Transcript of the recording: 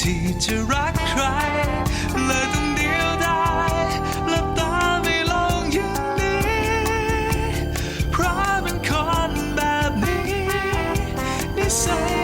ที่จะรักใครเลยต้องเดียวดายหลับตาไม่ลงอย่างนี้ เพราะเป็นคนแบบนี้นิสัย